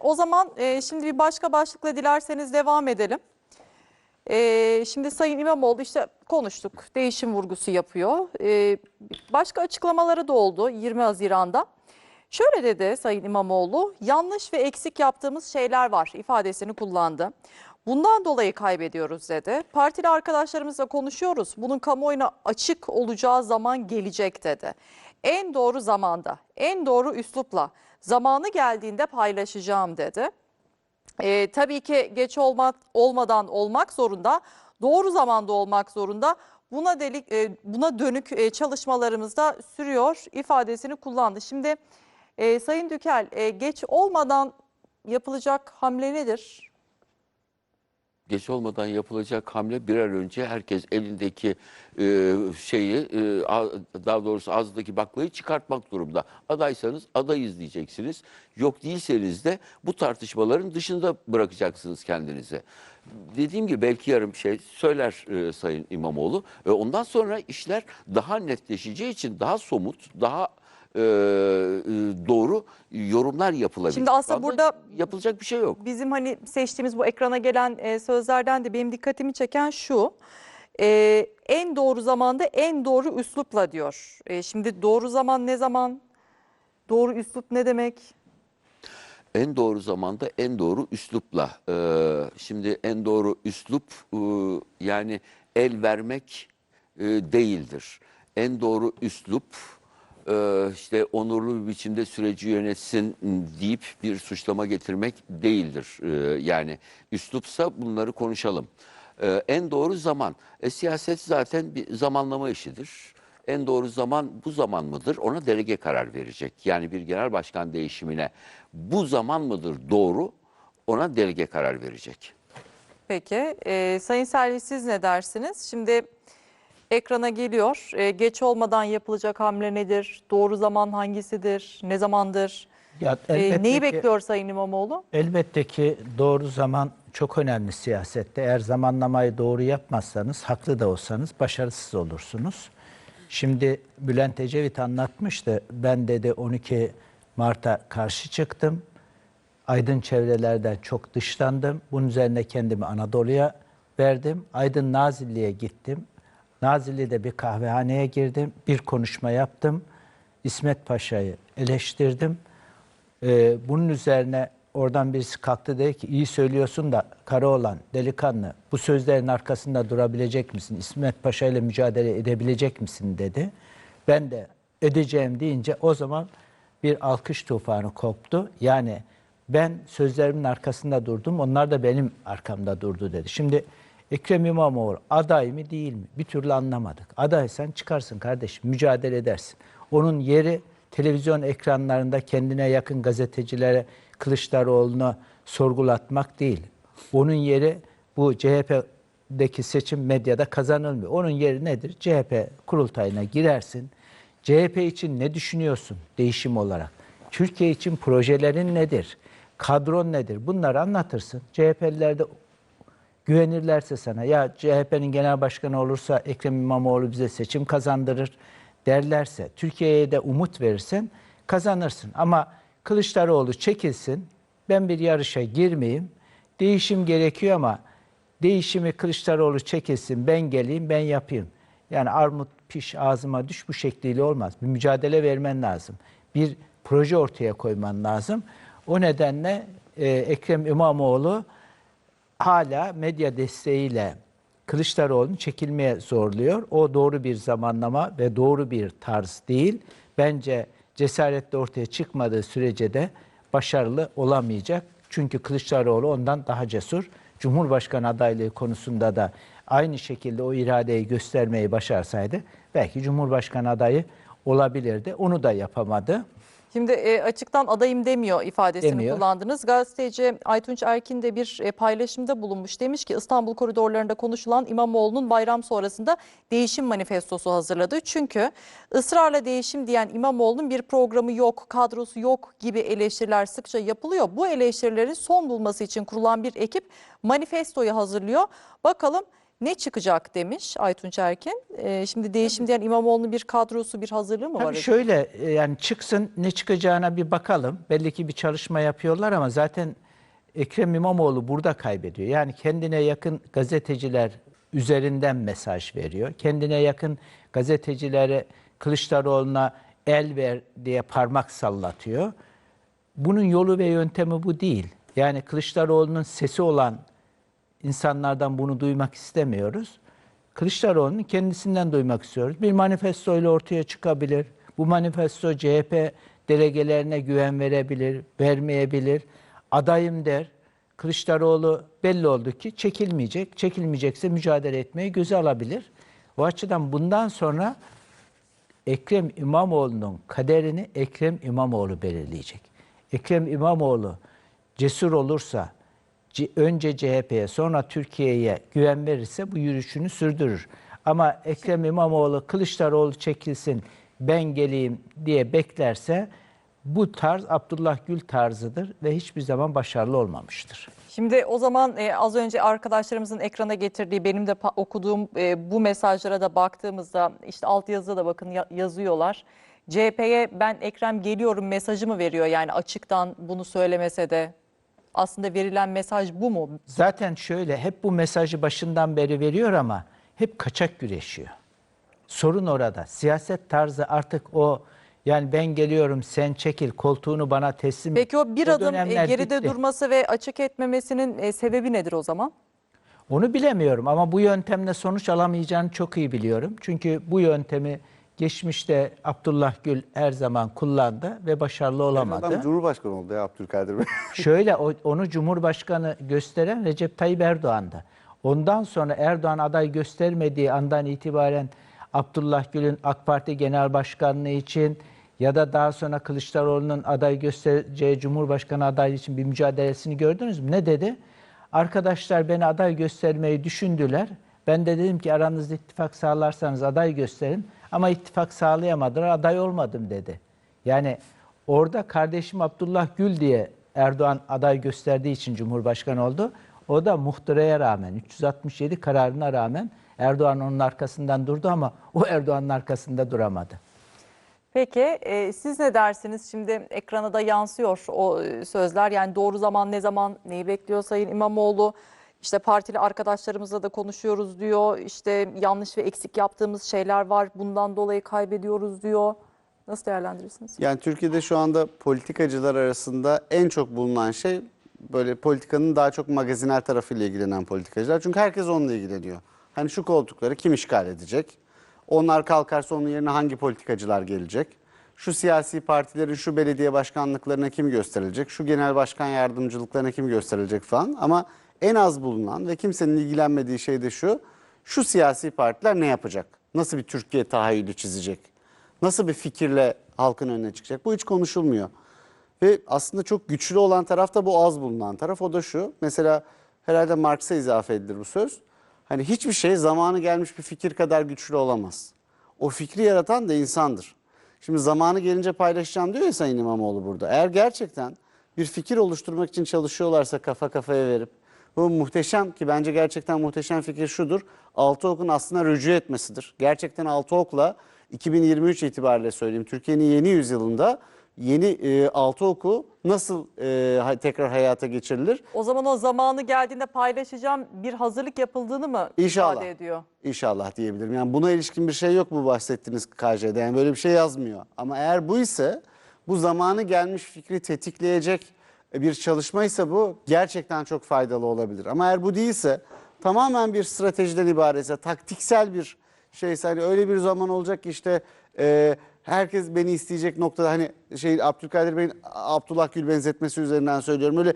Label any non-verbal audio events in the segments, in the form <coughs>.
O zaman e, şimdi bir başka başlıkla dilerseniz devam edelim. E, şimdi Sayın İmamoğlu işte konuştuk, değişim vurgusu yapıyor. E, başka açıklamaları da oldu 20 Haziran'da. Şöyle dedi Sayın İmamoğlu, yanlış ve eksik yaptığımız şeyler var ifadesini kullandı. Bundan dolayı kaybediyoruz dedi. Partili arkadaşlarımızla konuşuyoruz. Bunun kamuoyuna açık olacağı zaman gelecek dedi. En doğru zamanda, en doğru üslupla zamanı geldiğinde paylaşacağım dedi. Ee, tabii ki geç olmak olmadan olmak zorunda, doğru zamanda olmak zorunda. Buna delik e, buna dönük e, çalışmalarımız da sürüyor ifadesini kullandı. Şimdi e, Sayın Dükel e, geç olmadan yapılacak hamle nedir? Geç olmadan yapılacak hamle bir an önce herkes elindeki e, şeyi e, daha doğrusu ağzındaki baklayı çıkartmak durumda. Adaysanız adayız diyeceksiniz. Yok değilseniz de bu tartışmaların dışında bırakacaksınız kendinizi. Dediğim gibi belki yarım şey söyler e, Sayın İmamoğlu. E, ondan sonra işler daha netleşeceği için daha somut, daha e, e, doğru yorumlar yapılabilir. Şimdi aslında burada- yapılacak bir şey yok. Bizim hani seçtiğimiz bu ekrana gelen e, sözlerden de benim dikkatimi çeken şu. E, en doğru zamanda en doğru üslupla diyor. E, şimdi doğru zaman ne zaman? Doğru üslup ne demek? En doğru zamanda en doğru üslupla. Ee, şimdi en doğru üslup e, yani el vermek e, değildir. En doğru üslup işte onurlu bir biçimde süreci yönetsin deyip bir suçlama getirmek değildir. E, yani üslupsa bunları konuşalım. E, en doğru zaman. E, siyaset zaten bir zamanlama işidir. En doğru zaman bu zaman mıdır? Ona delege karar verecek. Yani bir genel başkan değişimine bu zaman mıdır doğru? Ona delege karar verecek. Peki e, Sayın Selvi siz ne dersiniz? Şimdi ekrana geliyor. E, geç olmadan yapılacak hamle nedir? Doğru zaman hangisidir? Ne zamandır? Ya E, neyi ki- bekliyor Sayın İmamoğlu? Elbette ki doğru zaman çok önemli siyasette. Eğer zamanlamayı doğru yapmazsanız, haklı da olsanız başarısız olursunuz. Şimdi Bülent Ecevit anlatmıştı. Ben dedi 12 Mart'a karşı çıktım. Aydın çevrelerden çok dışlandım. Bunun üzerine kendimi Anadolu'ya verdim. Aydın Nazilli'ye gittim. Nazilli'de bir kahvehaneye girdim. Bir konuşma yaptım. İsmet Paşa'yı eleştirdim. Ee, bunun üzerine oradan birisi kalktı dedi ki iyi söylüyorsun da Karaoğlan delikanlı bu sözlerin arkasında durabilecek misin? İsmet Paşa ile mücadele edebilecek misin dedi. Ben de edeceğim deyince o zaman bir alkış tufanı koptu. Yani ben sözlerimin arkasında durdum onlar da benim arkamda durdu dedi. Şimdi Ekrem İmamoğlu aday mı değil mi? Bir türlü anlamadık. Adaysan çıkarsın kardeşim mücadele edersin. Onun yeri televizyon ekranlarında kendine yakın gazetecilere Kılıçdaroğlu'nu sorgulatmak değil. Onun yeri bu CHP'deki seçim medyada kazanılmıyor. Onun yeri nedir? CHP kurultayına girersin. CHP için ne düşünüyorsun değişim olarak? Türkiye için projelerin nedir? Kadron nedir? Bunları anlatırsın. CHP'liler de güvenirlerse sana ya CHP'nin genel başkanı olursa Ekrem İmamoğlu bize seçim kazandırır derlerse, Türkiye'ye de umut verirsen kazanırsın. Ama Kılıçdaroğlu çekilsin, ben bir yarışa girmeyeyim, değişim gerekiyor ama değişimi Kılıçdaroğlu çekilsin, ben geleyim, ben yapayım. Yani armut piş ağzıma düş bu şekliyle olmaz. Bir mücadele vermen lazım. Bir proje ortaya koyman lazım. O nedenle e, Ekrem İmamoğlu hala medya desteğiyle Kılıçdaroğlu'nu çekilmeye zorluyor. O doğru bir zamanlama ve doğru bir tarz değil. Bence cesaretle ortaya çıkmadığı sürece de başarılı olamayacak. Çünkü Kılıçdaroğlu ondan daha cesur. Cumhurbaşkanı adaylığı konusunda da aynı şekilde o iradeyi göstermeyi başarsaydı belki Cumhurbaşkanı adayı olabilirdi. Onu da yapamadı. Şimdi e, açıktan adayım demiyor ifadesini Demiyor. kullandınız. Gazeteci Aytunç Erkin de bir e, paylaşımda bulunmuş. Demiş ki İstanbul koridorlarında konuşulan İmamoğlu'nun bayram sonrasında değişim manifestosu hazırladı. Çünkü ısrarla değişim diyen İmamoğlu'nun bir programı yok, kadrosu yok gibi eleştiriler sıkça yapılıyor. Bu eleştirilerin son bulması için kurulan bir ekip manifestoyu hazırlıyor. Bakalım ne çıkacak demiş Aytunç Erkin. Ee, şimdi değişim diyen İmamoğlu'nun bir kadrosu, bir hazırlığı mı var? Tabii acaba? şöyle e, yani çıksın ne çıkacağına bir bakalım. Belli ki bir çalışma yapıyorlar ama zaten Ekrem İmamoğlu burada kaybediyor. Yani kendine yakın gazeteciler üzerinden mesaj veriyor. Kendine yakın gazetecilere Kılıçdaroğlu'na el ver diye parmak sallatıyor. Bunun yolu ve yöntemi bu değil. Yani Kılıçdaroğlu'nun sesi olan insanlardan bunu duymak istemiyoruz. Kılıçdaroğlu'nun kendisinden duymak istiyoruz. Bir manifestoyla ortaya çıkabilir. Bu manifesto CHP delegelerine güven verebilir, vermeyebilir. Adayım der. Kılıçdaroğlu belli oldu ki çekilmeyecek. Çekilmeyecekse mücadele etmeyi göze alabilir. O açıdan bundan sonra Ekrem İmamoğlu'nun kaderini Ekrem İmamoğlu belirleyecek. Ekrem İmamoğlu cesur olursa, önce CHP'ye sonra Türkiye'ye güven verirse bu yürüyüşünü sürdürür. Ama Ekrem İmamoğlu Kılıçdaroğlu çekilsin ben geleyim diye beklerse bu tarz Abdullah Gül tarzıdır ve hiçbir zaman başarılı olmamıştır. Şimdi o zaman e, az önce arkadaşlarımızın ekrana getirdiği benim de okuduğum e, bu mesajlara da baktığımızda işte alt yazıda da bakın ya- yazıyorlar. CHP'ye ben Ekrem geliyorum mesajı mı veriyor yani açıktan bunu söylemese de aslında verilen mesaj bu mu? Zaten şöyle hep bu mesajı başından beri veriyor ama hep kaçak güreşiyor. Sorun orada. Siyaset tarzı artık o yani ben geliyorum sen çekil koltuğunu bana teslim et. Peki o bir adım e, geride bitti. durması ve açık etmemesinin e, sebebi nedir o zaman? Onu bilemiyorum ama bu yöntemle sonuç alamayacağını çok iyi biliyorum. Çünkü bu yöntemi geçmişte Abdullah Gül her zaman kullandı ve başarılı olamadı. Adam Cumhurbaşkanı oldu ya Abdülkadir Bey. <laughs> Şöyle onu Cumhurbaşkanı gösteren Recep Tayyip Erdoğan'dı. Ondan sonra Erdoğan aday göstermediği andan itibaren Abdullah Gül'ün AK Parti Genel Başkanlığı için ya da daha sonra Kılıçdaroğlu'nun aday göstereceği Cumhurbaşkanı adaylığı için bir mücadelesini gördünüz mü? Ne dedi? Arkadaşlar beni aday göstermeyi düşündüler. Ben de dedim ki aranızda ittifak sağlarsanız aday gösterin. Ama ittifak sağlayamadılar, aday olmadım dedi. Yani orada kardeşim Abdullah Gül diye Erdoğan aday gösterdiği için Cumhurbaşkanı oldu. O da muhtıraya rağmen, 367 kararına rağmen Erdoğan onun arkasından durdu ama o Erdoğan'ın arkasında duramadı. Peki e, siz ne dersiniz? Şimdi ekrana da yansıyor o e, sözler. Yani doğru zaman ne zaman neyi bekliyor Sayın İmamoğlu? İşte partili arkadaşlarımızla da konuşuyoruz diyor. İşte yanlış ve eksik yaptığımız şeyler var. Bundan dolayı kaybediyoruz diyor. Nasıl değerlendirirsiniz? Yani Türkiye'de şu anda politikacılar arasında en çok bulunan şey böyle politikanın daha çok magazinel tarafıyla ilgilenen politikacılar. Çünkü herkes onunla ilgileniyor. Hani şu koltukları kim işgal edecek? Onlar kalkarsa onun yerine hangi politikacılar gelecek? Şu siyasi partilerin şu belediye başkanlıklarına kim gösterilecek? Şu genel başkan yardımcılıklarına kim gösterilecek falan. Ama en az bulunan ve kimsenin ilgilenmediği şey de şu. Şu siyasi partiler ne yapacak? Nasıl bir Türkiye tahayyülü çizecek? Nasıl bir fikirle halkın önüne çıkacak? Bu hiç konuşulmuyor. Ve aslında çok güçlü olan taraf da bu az bulunan taraf. O da şu. Mesela herhalde Marx'a izafe edilir bu söz. Hani hiçbir şey zamanı gelmiş bir fikir kadar güçlü olamaz. O fikri yaratan da insandır. Şimdi zamanı gelince paylaşacağım diyor ya Sayın İmamoğlu burada. Eğer gerçekten bir fikir oluşturmak için çalışıyorlarsa kafa kafaya verip bu muhteşem ki bence gerçekten muhteşem fikir şudur. Altıok'un aslında rücu etmesidir. Gerçekten Altıok'la 2023 itibariyle söyleyeyim Türkiye'nin yeni yüzyılında yeni e, Altıok'u nasıl e, tekrar hayata geçirilir? O zaman o zamanı geldiğinde paylaşacağım bir hazırlık yapıldığını mı İnşallah. ifade ediyor? İnşallah diyebilirim. Yani buna ilişkin bir şey yok bu bahsettiğiniz KJ'de. Yani böyle bir şey yazmıyor. Ama eğer bu ise bu zamanı gelmiş fikri tetikleyecek bir çalışmaysa bu gerçekten çok faydalı olabilir. Ama eğer bu değilse tamamen bir stratejiden ibaretse, taktiksel bir şeyse hani öyle bir zaman olacak ki işte e, herkes beni isteyecek noktada hani şey Abdülkadir Bey'in Abdullah Gül benzetmesi üzerinden söylüyorum. Öyle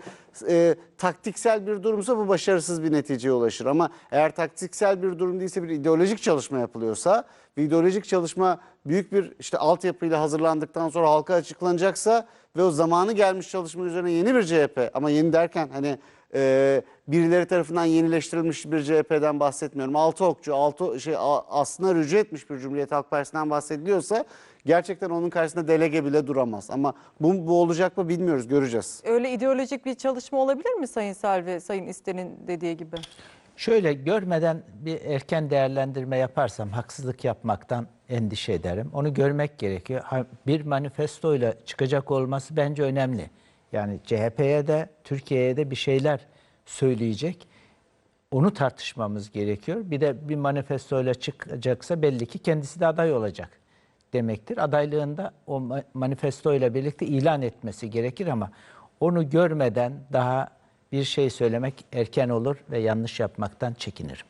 e, taktiksel bir durumsa bu başarısız bir neticeye ulaşır. Ama eğer taktiksel bir durum değilse bir ideolojik çalışma yapılıyorsa ve ideolojik çalışma büyük bir işte altyapıyla hazırlandıktan sonra halka açıklanacaksa ve o zamanı gelmiş çalışma üzerine yeni bir CHP ama yeni derken hani e, birileri tarafından yenileştirilmiş bir CHP'den bahsetmiyorum. Altı okçu, altı şey aslında rücu etmiş bir Cumhuriyet Halk Partisi'nden bahsediliyorsa gerçekten onun karşısında delege bile duramaz. Ama bu, bu olacak mı bilmiyoruz, göreceğiz. Öyle ideolojik bir çalışma olabilir mi Sayın Selvi, Sayın İsten'in dediği gibi? Şöyle görmeden bir erken değerlendirme yaparsam haksızlık yapmaktan endişe ederim. Onu görmek gerekiyor. Bir manifestoyla çıkacak olması bence önemli. Yani CHP'ye de Türkiye'ye de bir şeyler söyleyecek. Onu tartışmamız gerekiyor. Bir de bir manifestoyla çıkacaksa belli ki kendisi de aday olacak demektir. Adaylığında o ma- manifestoyla birlikte ilan etmesi gerekir ama onu görmeden daha bir şey söylemek erken olur ve yanlış yapmaktan çekinirim.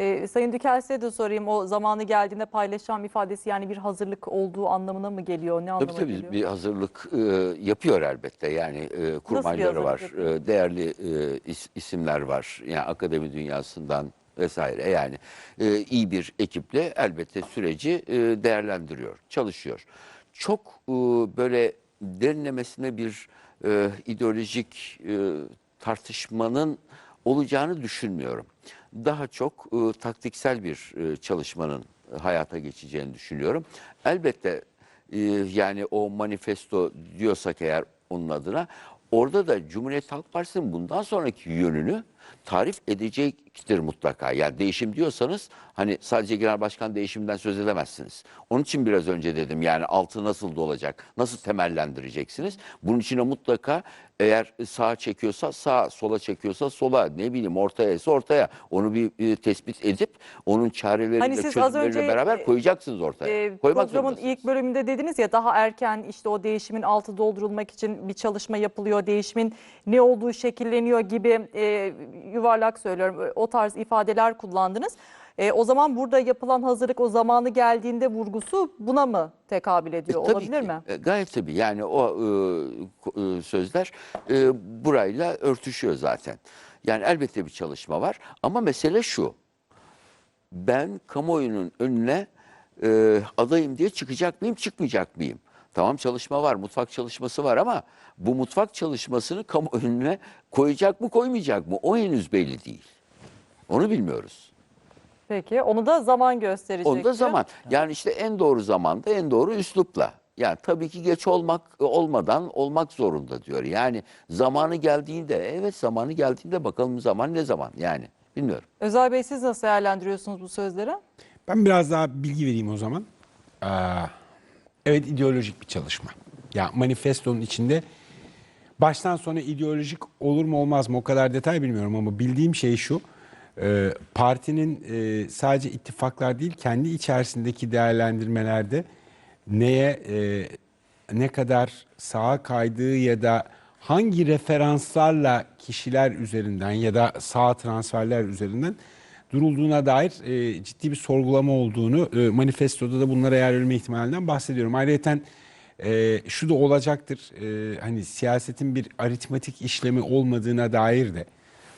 Ee, Sayın Dükelsi'ye de sorayım o zamanı geldiğinde paylaşacağım ifadesi yani bir hazırlık olduğu anlamına mı geliyor? Ne anlama Tabii tabii geliyor? bir hazırlık e, yapıyor elbette. Yani e, kurmayları var, e, değerli e, is- isimler var. Yani akademi dünyasından vesaire. Yani e, iyi bir ekiple elbette süreci e, değerlendiriyor, çalışıyor. Çok e, böyle derinlemesine bir e, ideolojik e, tartışmanın olacağını düşünmüyorum. Daha çok e, taktiksel bir e, çalışmanın hayata geçeceğini düşünüyorum. Elbette e, yani o manifesto diyorsak eğer onun adına orada da Cumhuriyet Halk Partisi'nin bundan sonraki yönünü tarif edecektir mutlaka. Yani değişim diyorsanız hani sadece genel başkan değişiminden söz edemezsiniz. Onun için biraz önce dedim yani altı nasıl dolacak, nasıl temellendireceksiniz? Bunun içine mutlaka eğer sağa çekiyorsa sağa, sola çekiyorsa sola, ne bileyim ortaya ise ortaya. Onu bir, bir tespit edip onun çareleriyle, Hani çözümleriyle önce, beraber e, koyacaksınız ortaya. Ee, Koymak programın ilk bölümünde dediniz ya daha erken işte o değişimin altı doldurulmak için bir çalışma yapılıyor. Değişimin ne olduğu şekilleniyor gibi e, yuvarlak söylüyorum. O tarz ifadeler kullandınız. E, o zaman burada yapılan hazırlık o zamanı geldiğinde vurgusu buna mı tekabül ediyor? E, tabii Olabilir ki. mi? E, gayet tabii. Yani o e, e, sözler e, burayla örtüşüyor zaten. Yani elbette bir çalışma var ama mesele şu. Ben kamuoyunun önüne e, adayım diye çıkacak mıyım, çıkmayacak mıyım? Tamam çalışma var, mutfak çalışması var ama bu mutfak çalışmasını kamuoyu <laughs> önüne koyacak mı, koymayacak mı? O henüz belli değil. Onu bilmiyoruz. Peki onu da zaman gösterecek. Onda zaman. Yani işte en doğru zamanda en doğru üslupla. Yani tabii ki geç olmak olmadan olmak zorunda diyor. Yani zamanı geldiğinde evet zamanı geldiğinde bakalım zaman ne zaman yani bilmiyorum. Özel Bey siz nasıl değerlendiriyorsunuz bu sözleri? Ben biraz daha bilgi vereyim o zaman. Aa, evet ideolojik bir çalışma. Ya manifestonun içinde baştan sona ideolojik olur mu olmaz mı o kadar detay bilmiyorum ama bildiğim şey şu. e, partinin e, sadece ittifaklar değil kendi içerisindeki değerlendirmelerde neye e, ne kadar sağa kaydığı ya da hangi referanslarla kişiler üzerinden ya da sağ transferler üzerinden durulduğuna dair e, ciddi bir sorgulama olduğunu e, manifestoda da bunlara yer verilme ihtimalinden bahsediyorum. Ayrıca e, şu da olacaktır e, hani siyasetin bir aritmetik işlemi olmadığına dair de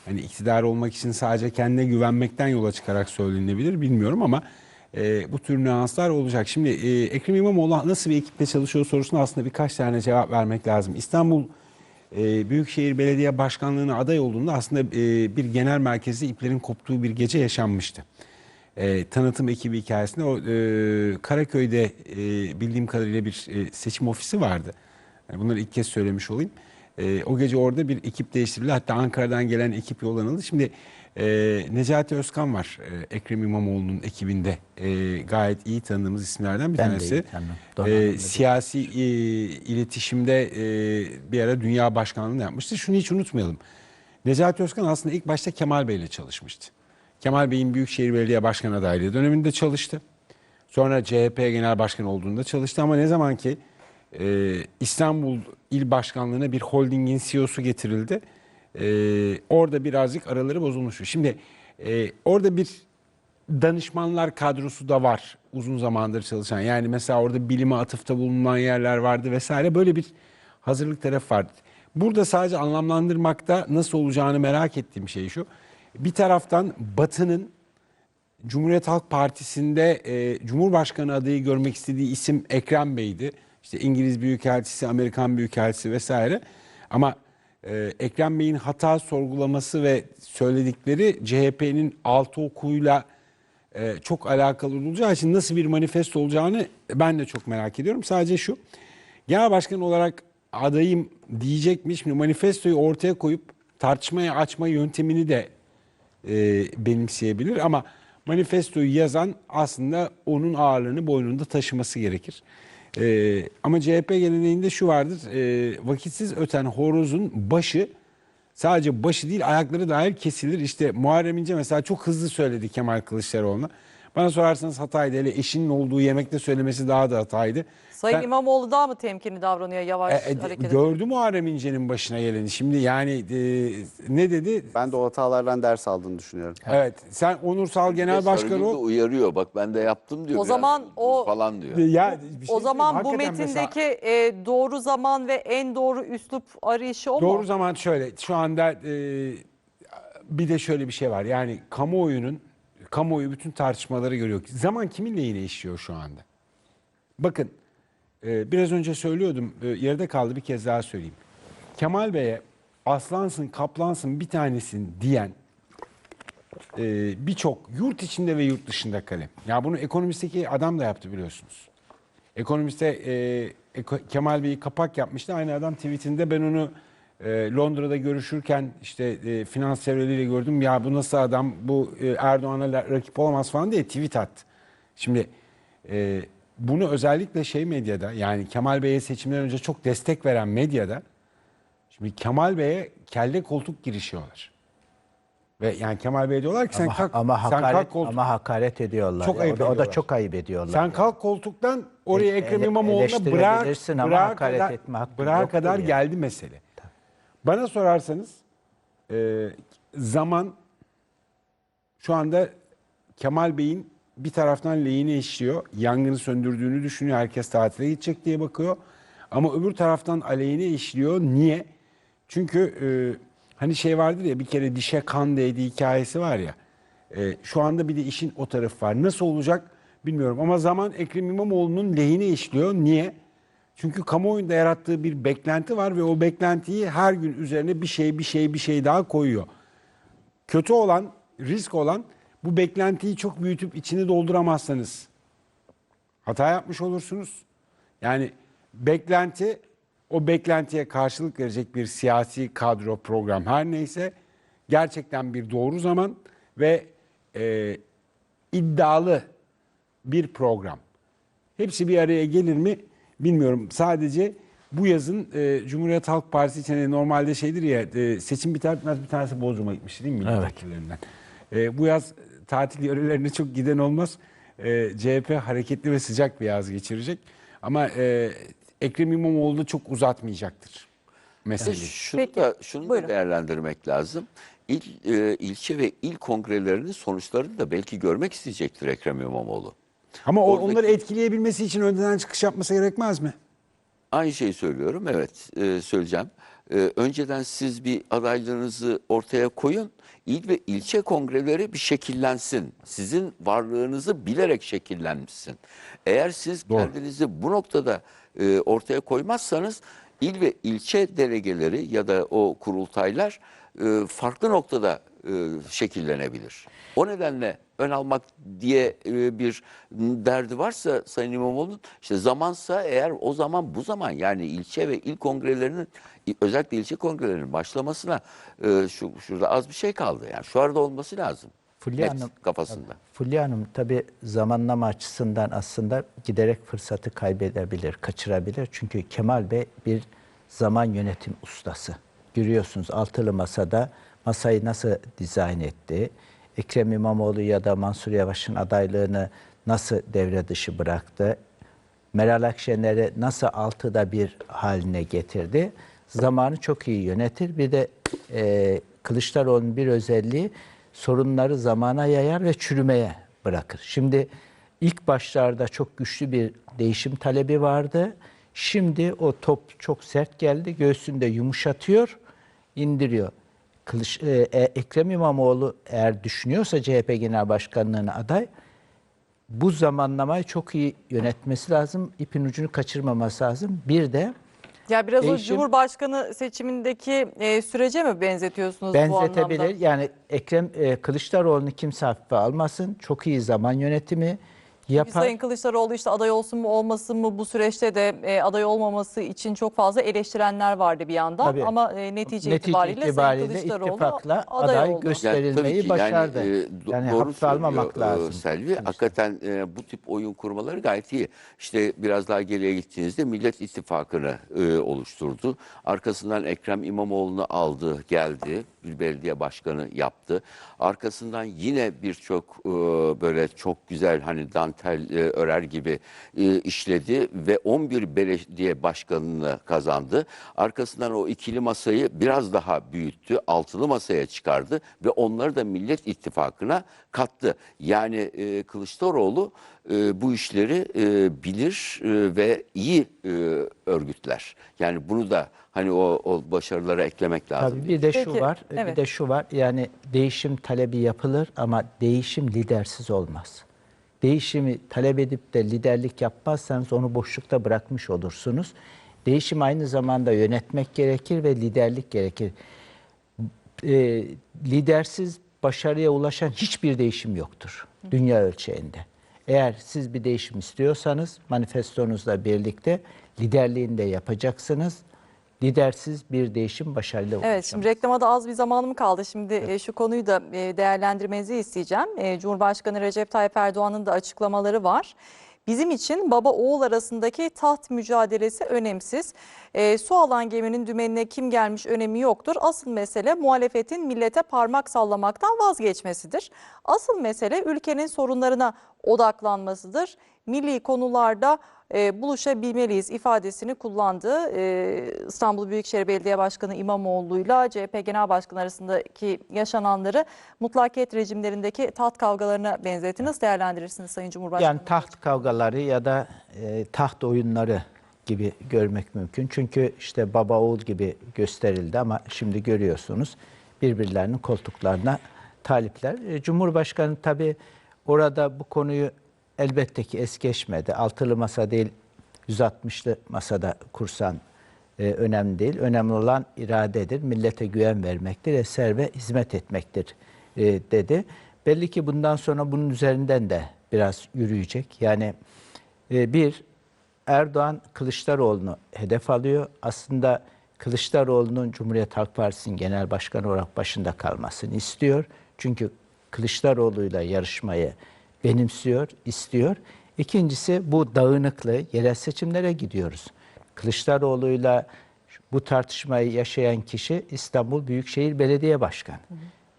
hani iktidar olmak için sadece kendine güvenmekten yola çıkarak söylenebilir bilmiyorum ama e, bu tür nüanslar olacak. Şimdi e, Ekrem İmamoğlu nasıl bir ekiple çalışıyor sorusuna aslında birkaç tane cevap vermek lazım. İstanbul e, Büyükşehir Belediye Başkanlığı'na aday olduğunda aslında e, bir genel merkezde iplerin koptuğu bir gece yaşanmıştı. E, tanıtım ekibi hikayesinde o e, Karaköy'de bildiğim kadarıyla bir seçim ofisi vardı. Bunları ilk kez söylemiş olayım. O gece orada bir ekip değiştirildi. Hatta Ankara'dan gelen ekip yollanıldı. Şimdi e, Necati Özkan var e, Ekrem İmamoğlu'nun ekibinde. E, gayet iyi tanıdığımız isimlerden bir Ben de tanesi. iyi tanırım. Donanımlı E, siyasi e, iletişimde e, bir ara dünya başkanlığını yapmıştı. Şunu hiç unutmayalım. Necati Özkan aslında ilk başta Kemal Bey ile çalışmıştı. Kemal Bey'in Büyükşehir Belediye Başkan adaylığı döneminde çalıştı. Sonra CHP Genel Başkanı olduğunda çalıştı ama ne zaman ki e, İstanbul İl Başkanlığı'na bir holdingin CEO'su getirildi. E, orada birazcık araları bozulmuştu. Şimdi e, orada bir danışmanlar kadrosu da var uzun zamandır çalışan. Yani mesela orada bilime atıfta bulunan yerler vardı vesaire. Böyle bir hazırlık tarafı vardı. Burada sadece anlamlandırmakta nasıl olacağını merak ettiğim şey şu. Bir taraftan Batı'nın Cumhuriyet Halk Partisi'nde e, Cumhurbaşkanı adayı görmek istediği isim Ekrem Bey'di. İşte İngiliz Büyükelçisi, Amerikan Büyükelçisi vesaire. Ama e, Ekrem Bey'in hata sorgulaması ve söyledikleri CHP'nin altı okuyla e, çok alakalı olacağı için nasıl bir manifesto olacağını ben de çok merak ediyorum. Sadece şu, genel başkan olarak adayım diyecekmiş. Şimdi manifestoyu ortaya koyup tartışmaya açma yöntemini de e, benimseyebilir ama manifestoyu yazan aslında onun ağırlığını boynunda taşıması gerekir. E, ama CHP geleneğinde şu vardır. E, vakitsiz öten horozun başı sadece başı değil ayakları dahil kesilir. İşte Muharrem İnce mesela çok hızlı söyledi Kemal Kılıçdaroğlu'na. Bana sorarsanız hataydı. Hele eşinin olduğu yemekte söylemesi daha da hataydı. Sayın Ben- İmamoğlu daha mı temkinli davranıyor yavaş e, e, hareket ediyor? gördü Muharrem İnce'nin başına geleni. Şimdi yani e, ne dedi? Ben de o hatalardan ders aldığını düşünüyorum. Evet sen Onursal Genel Başkanı ol. uyarıyor. Bak ben de yaptım diyor. O zaman o- falan diyor. Ya, bir şey O zaman bu. Hakikaten mesela- metindeki e, doğru zaman ve en doğru üslup arayışı o Doğru mu? zaman şöyle şu anda e, bir de şöyle bir şey var. Yani kamuoyunun kamuoyu bütün tartışmaları görüyor. Zaman kimin lehine işliyor şu anda? Bakın e, biraz önce söylüyordum e, yarıda kaldı bir kez daha söyleyeyim. Kemal Bey'e aslansın kaplansın bir tanesin diyen e, birçok yurt içinde ve yurt dışında kalem. Ya bunu ekonomisteki adam da yaptı biliyorsunuz. Ekonomiste e, Kemal Bey'i kapak yapmıştı. Aynı adam tweetinde ben onu e, Londra'da görüşürken işte e, finans çevreleriyle gördüm. Ya bu nasıl adam bu e, Erdoğan'a rakip olamaz falan diye tweet attı. Şimdi e, bunu özellikle şey medyada yani Kemal Bey'e seçimden önce çok destek veren medyada şimdi Kemal Bey'e kelle koltuk girişiyorlar. Ve yani Kemal Bey diyorlar ki sen ama, kalk, ama sen hakaret kalk koltuk. ama hakaret ediyorlar. Çok ayıp o, da, o da çok ayıp ediyorlar. Sen kalk koltuktan oraya Ele- Ekrem İmamoğlu'na bırak, ama bırak hakaret kadar, etme bırak kadar yani. geldi mesele. Bana sorarsanız e, zaman şu anda Kemal Bey'in bir taraftan lehine işliyor. Yangını söndürdüğünü düşünüyor. Herkes tatile gidecek diye bakıyor. Ama öbür taraftan aleyhine işliyor. Niye? Çünkü e, hani şey vardır ya bir kere dişe kan değdi hikayesi var ya. E, şu anda bir de işin o tarafı var. Nasıl olacak bilmiyorum. Ama zaman Ekrem İmamoğlu'nun lehine işliyor. Niye? Çünkü kamuoyunda yarattığı bir beklenti var ve o beklentiyi her gün üzerine bir şey bir şey bir şey daha koyuyor. Kötü olan, risk olan bu beklentiyi çok büyütüp içini dolduramazsanız hata yapmış olursunuz. Yani beklenti o beklentiye karşılık verecek bir siyasi kadro program her neyse gerçekten bir doğru zaman ve e, iddialı bir program. Hepsi bir araya gelir mi bilmiyorum. Sadece bu yazın e, Cumhuriyet Halk Partisi için hani normalde şeydir ya e, seçim biter bitmez bir tanesi Bodrum'a gitmişti değil mi? Milletvekillerinden. E, bu yaz tatil yörelerine çok giden olmaz. E, CHP hareketli ve sıcak bir yaz geçirecek. Ama e, Ekrem İmamoğlu da çok uzatmayacaktır meseleyi. Şunu Peki, da şunu buyurun. da değerlendirmek lazım. İl, e, ilçe ve il kongrelerinin sonuçlarını da belki görmek isteyecektir Ekrem İmamoğlu. Ama o- Oradaki- onları etkileyebilmesi için önceden çıkış yapması gerekmez mi? Aynı şeyi söylüyorum. Evet, e, söyleyeceğim. E, önceden siz bir adaylığınızı ortaya koyun. İl ve ilçe kongreleri bir şekillensin. Sizin varlığınızı bilerek şekillenmişsin. Eğer siz Doğru. kendinizi bu noktada e, ortaya koymazsanız il ve ilçe delegeleri ya da o kurultaylar e, farklı noktada şekillenebilir. O nedenle ön almak diye e, bir derdi varsa Sayın İmamoğlu'nun işte zamansa eğer o zaman bu zaman yani ilçe ve il kongrelerinin özellikle ilçe kongrelerinin başlamasına e, şu şurada az bir şey kaldı. Yani şu arada olması lazım. Fulya Net Hanım- kafasında. Fulya Hanım tabii zamanlama açısından aslında giderek fırsatı kaybedebilir, kaçırabilir. Çünkü Kemal Bey bir zaman yönetim ustası. Görüyorsunuz altılı masada masayı nasıl dizayn etti, Ekrem İmamoğlu ya da Mansur Yavaş'ın adaylığını nasıl devre dışı bıraktı, Meral Akşener'i nasıl altıda bir haline getirdi. Zamanı çok iyi yönetir. Bir de e, Kılıçdaroğlu'nun bir özelliği sorunları zamana yayar ve çürümeye bırakır. Şimdi ilk başlarda çok güçlü bir değişim talebi vardı. Şimdi o top çok sert geldi. Göğsünde yumuşatıyor, indiriyor. Kılıç, e, e, Ekrem İmamoğlu eğer düşünüyorsa CHP Genel Başkanlığı'na aday, bu zamanlamayı çok iyi yönetmesi lazım. İpin ucunu kaçırmaması lazım. Bir de Ya biraz o Değişim- Cumhurbaşkanı seçimindeki e, sürece mi benzetiyorsunuz bu benzetebilir. anlamda? Yani Ekrem e, Kılıçdaroğlu'nu kimse hafife almasın. Çok iyi zaman yönetimi, Yapar. Sayın Kılıçdaroğlu işte aday olsun mu olmasın mı bu süreçte de e, aday olmaması için çok fazla eleştirenler vardı bir yandan. Tabii. Ama e, netice, Netice itibariyle, itibariyle Sayın Kılıçdaroğlu ittifakla aday, aday oldu. Yani gösterilmeyi ki başardı. Yani, e, do- Yani doğru hafife almamak e, lazım. Selvi. Hakikaten e, bu tip oyun kurmaları gayet iyi. İşte biraz daha geriye gittiğinizde Millet İttifakı'nı e, oluşturdu. Arkasından Ekrem İmamoğlu'nu aldı, geldi. Bir belediye başkanı yaptı. Arkasından yine birçok e, böyle çok güzel hani dantel e, örer gibi e, işledi ve 11 belediye başkanını kazandı. Arkasından o ikili masayı biraz daha büyüttü. Altılı masaya çıkardı ve onları da Millet İttifakı'na kattı. Yani e, Kılıçdaroğlu e, bu işleri e, bilir e, ve iyi e, örgütler. Yani bunu da hani o, o başarılara eklemek lazım. Tabii bir de şu Peki, var. evet. Bir de şu var. Yani değişim talebi yapılır ama değişim lidersiz olmaz. Değişimi talep edip de liderlik yapmazsanız onu boşlukta bırakmış olursunuz. Değişim aynı zamanda yönetmek gerekir ve liderlik gerekir. E, lidersiz başarıya ulaşan hiçbir değişim yoktur dünya ölçeğinde. Eğer siz bir değişim istiyorsanız manifestonuzla birlikte liderliğini de yapacaksınız. Lidersiz bir değişim başarılı olacak. Evet şimdi reklama da az bir zamanım kaldı. Şimdi e, şu konuyu da e, değerlendirmenizi isteyeceğim. E, Cumhurbaşkanı Recep Tayyip Erdoğan'ın da açıklamaları var. Bizim için baba oğul arasındaki taht mücadelesi önemsiz. E, su alan geminin dümenine kim gelmiş önemi yoktur. Asıl mesele muhalefetin millete parmak sallamaktan vazgeçmesidir. Asıl mesele ülkenin sorunlarına odaklanmasıdır. Milli konularda e, buluşabilmeliyiz ifadesini kullandı. E, İstanbul Büyükşehir Belediye Başkanı İmamoğlu'yla CHP Genel Başkanı arasındaki yaşananları mutlakiyet rejimlerindeki taht kavgalarına benzetti. Nasıl değerlendirirsiniz Sayın Cumhurbaşkanı? Yani taht kavgaları ya da e, taht oyunları gibi görmek mümkün. Çünkü işte baba oğul gibi gösterildi ama şimdi görüyorsunuz birbirlerinin koltuklarına talipler. E, Cumhurbaşkanı tabii orada bu konuyu elbette ki es geçmedi. Altılı masa değil 160'lı masada kursan e, önemli değil. Önemli olan iradedir, millete güven vermektir, eser ve hizmet etmektir e, dedi. Belli ki bundan sonra bunun üzerinden de biraz yürüyecek. Yani e, bir, Erdoğan Kılıçdaroğlu'nu hedef alıyor. Aslında Kılıçdaroğlu'nun Cumhuriyet Halk Partisi'nin genel başkanı olarak başında kalmasını istiyor. Çünkü Kılıçdaroğlu'yla yarışmayı benimsiyor, istiyor. İkincisi bu dağınıklığı, yerel seçimlere gidiyoruz. Kılıçdaroğlu'yla bu tartışmayı yaşayan kişi İstanbul Büyükşehir Belediye Başkanı.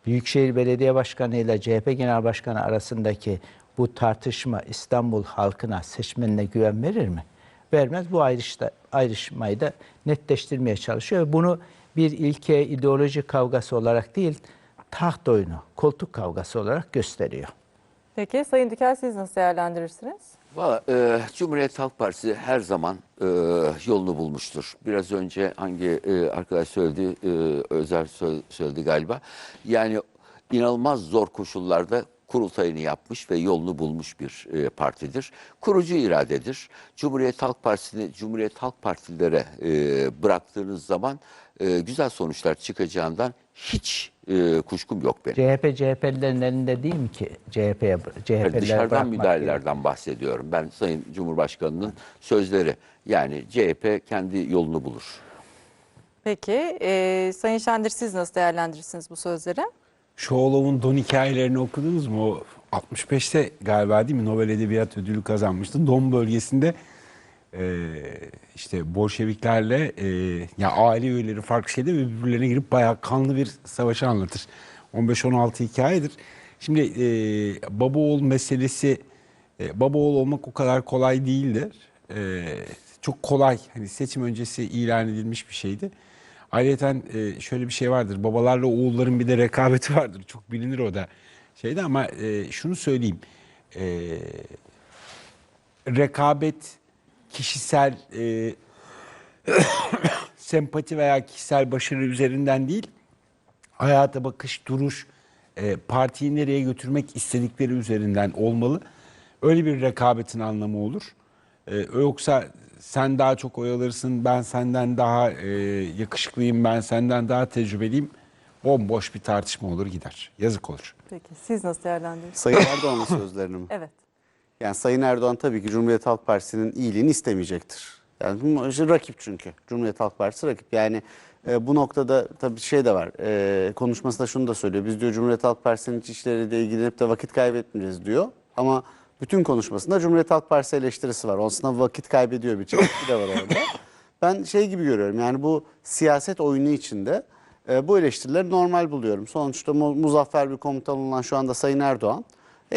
Büyükşehir Belediye Başkanı ile CHP Genel Başkanı arasındaki bu tartışma İstanbul halkına, seçmenine güven verir mi? Vermez. Bu ayrışta, ayrışmayı da netleştirmeye çalışıyor. Ve Bunu bir ilke, ideoloji kavgası olarak değil, taht oyunu, koltuk kavgası olarak gösteriyor. Peki Sayın Dikel siz nasıl değerlendirirsiniz? Valla e, Cumhuriyet Halk Partisi her zaman e, yolunu bulmuştur. Biraz önce hangi e, arkadaş söyledi, e, Özer sö- söyledi galiba. Yani inanılmaz zor koşullarda kurultayını yapmış ve yolunu bulmuş bir e, partidir. Kurucu iradedir. Cumhuriyet Halk Partisi'ni Cumhuriyet Halk Partilere e, bıraktığınız zaman e, güzel sonuçlar çıkacağından hiç e, kuşkum yok benim. CHP, CHP'lilerin elinde değil mi ki CHP'ye Yani CHP'liler dışarıdan bırakmak müdahalelerden bahsediyorum. Ben Sayın Cumhurbaşkanı'nın sözleri. Yani CHP kendi yolunu bulur. Peki e, Sayın Şendir siz nasıl değerlendirirsiniz bu sözleri? Şoğlov'un Don hikayelerini okudunuz mu? O 65'te galiba değil mi Nobel Edebiyat Ödülü kazanmıştı. Don bölgesinde e, işte Bolşeviklerle e, ya aile üyeleri farklı şeyde ve birbirlerine girip bayağı kanlı bir savaşı anlatır. 15-16 hikayedir. Şimdi e, baba oğul meselesi e, baba oğul olmak o kadar kolay değildir. E, çok kolay hani seçim öncesi ilan edilmiş bir şeydi. Ayrıca e, şöyle bir şey vardır. Babalarla oğulların bir de rekabeti vardır. Çok bilinir o da şeyde ama e, şunu söyleyeyim. E, rekabet kişisel e, <coughs> sempati veya kişisel başarı üzerinden değil, hayata bakış, duruş, e, partiyi nereye götürmek istedikleri üzerinden olmalı. Öyle bir rekabetin anlamı olur. E, yoksa sen daha çok oy alırsın, ben senden daha e, yakışıklıyım, ben senden daha tecrübeliyim. Bomboş bir tartışma olur gider. Yazık olur. Peki siz nasıl değerlendirirsiniz? Sayın Erdoğan'ın sözlerini mi? Evet. Yani Sayın Erdoğan tabii ki Cumhuriyet Halk Partisi'nin iyiliğini istemeyecektir. Yani işte rakip çünkü. Cumhuriyet Halk Partisi rakip. Yani e, bu noktada tabii şey de var. E, konuşmasında şunu da söylüyor. Biz diyor Cumhuriyet Halk Partisi'nin iç işleriyle ilgilenip de vakit kaybetmeyeceğiz diyor. Ama bütün konuşmasında Cumhuriyet Halk Partisi eleştirisi var. Aslında vakit kaybediyor bir çelişki de var orada. Ben şey gibi görüyorum yani bu siyaset oyunu içinde e, bu eleştirileri normal buluyorum. Sonuçta mu- muzaffer bir komutan olan şu anda Sayın Erdoğan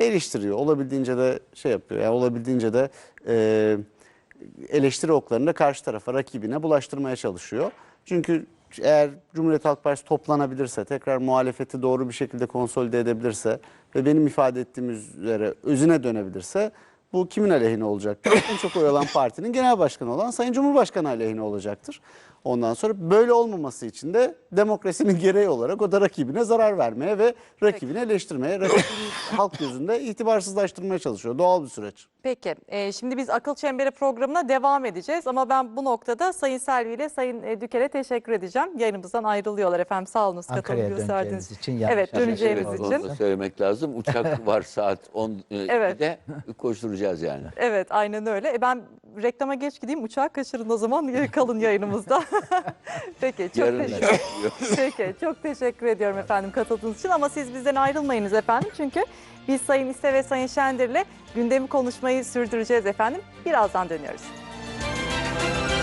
eleştiriyor. Olabildiğince de şey yapıyor. Yani olabildiğince de e, eleştiri oklarını karşı tarafa, rakibine bulaştırmaya çalışıyor. Çünkü eğer Cumhuriyet Halk Partisi toplanabilirse, tekrar muhalefeti doğru bir şekilde konsolide edebilirse ve benim ifade ettiğim üzere özüne dönebilirse bu kimin aleyhine olacaktır? en çok oy alan partinin genel başkanı olan Sayın Cumhurbaşkanı aleyhine olacaktır. Ondan sonra böyle olmaması için de demokrasinin gereği olarak o da rakibine zarar vermeye ve rakibini eleştirmeye, rakibini <coughs> halk gözünde itibarsızlaştırmaya çalışıyor. Doğal bir süreç. Peki, e, şimdi biz Akıl Çemberi programına devam edeceğiz ama ben bu noktada Sayın Selvi ile Sayın e, Dükel'e teşekkür edeceğim. Yayınımızdan ayrılıyorlar efendim. Sağ olunuz Ankara'ya döneceğiniz için yanlış Evet, döneceğimiz için. Söylemek lazım. Uçak <laughs> var saat 10 Evet. de koşturacağız yani. Evet, aynen öyle. E, ben reklama geç gideyim, uçağı kaçırın o zaman. E, <laughs> Kalın yayınımızda. <laughs> Peki, çok Yarın teşekkür <laughs> Peki, çok teşekkür ediyorum efendim katıldığınız için ama siz bizden ayrılmayınız efendim. Çünkü biz Sayın İste ve Sayın Şendir'le gündemi konuşmayı sürdüreceğiz efendim. Birazdan dönüyoruz.